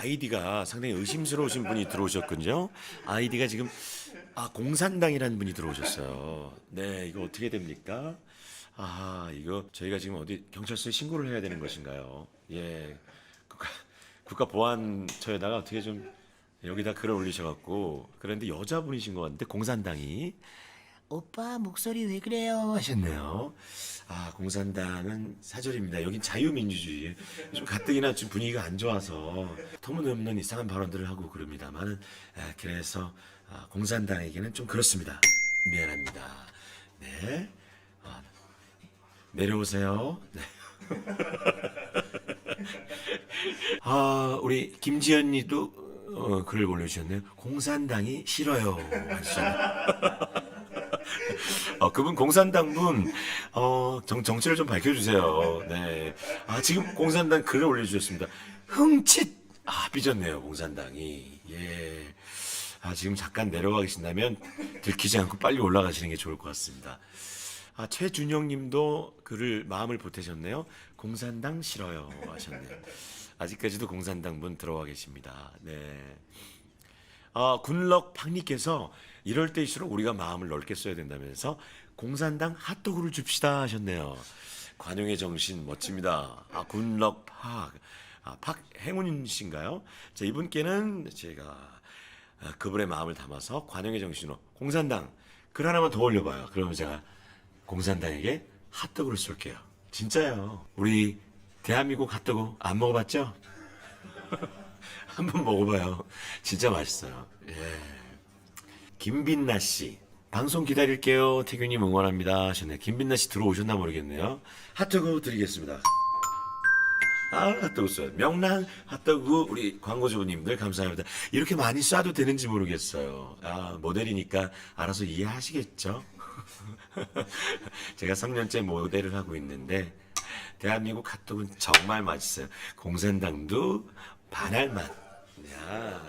아이디가 상당히 의심스러우신 분이 들어오셨군요. 아이디가 지금 아 공산당이라는 분이 들어오셨어요. 네, 이거 어떻게 됩니까? 아, 이거 저희가 지금 어디 경찰서에 신고를 해야 되는 것인가요? 예, 국가 국가 보안처에다가 어떻게 좀 여기다 글을 올리셔갖고 그런데 여자분이신 것 같은데 공산당이 오빠 목소리 왜 그래요 하셨네요. 아 공산당은 사절입니다. 여긴 자유민주주의. 좀 가뜩이나 좀 분위기가 안 좋아서 터무니없는 이상한 발언들을 하고 그럽니다만은 아, 그래서 아, 공산당에게는 좀 그렇습니다. 미안합니다. 네. 아, 내려오세요. 네. 아 우리 김지연님도 어, 글을 올려주셨네요. 공산당이 싫어요. 하셨어요. 어, 그분 공산당 분, 어, 정, 정체를 좀 밝혀주세요. 네. 아, 지금 공산당 글을 올려주셨습니다. 흥칫! 아, 삐졌네요, 공산당이. 예. 아, 지금 잠깐 내려가 계신다면 들키지 않고 빨리 올라가시는 게 좋을 것 같습니다. 아, 최준영 님도 글을 마음을 보태셨네요. 공산당 싫어요. 하셨네요. 아직까지도 공산당 분 들어와 계십니다. 네. 아, 군럭 팡님께서 이럴 때일수록 우리가 마음을 넓게 써야 된다면서 공산당 핫도그를 줍시다 하셨네요. 관용의 정신 멋집니다. 아, 군럭 팍. 아, 박 행운 씨인가요? 자, 이분께는 제가 아, 그분의 마음을 담아서 관용의 정신으로 공산당 글 하나만 더 올려봐요. 그러면 제가 공산당에게 핫도그를 쏠게요. 진짜요. 우리 대한민국 핫도그 안 먹어봤죠? 한번 먹어봐요. 진짜 맛있어요. 예. 김빈나 씨. 방송 기다릴게요. 태균님 응원합니다. 하셨네. 김빈나 씨 들어오셨나 모르겠네요. 핫도그 드리겠습니다. 아, 핫도그 쏴요. 명랑 핫도그 우리 광고주님들 감사합니다. 이렇게 많이 쏴도 되는지 모르겠어요. 아, 모델이니까 알아서 이해하시겠죠? 제가 3년째 모델을 하고 있는데 대한민국 핫도그는 정말 맛있어요. 공산당도 반할 맛. 야.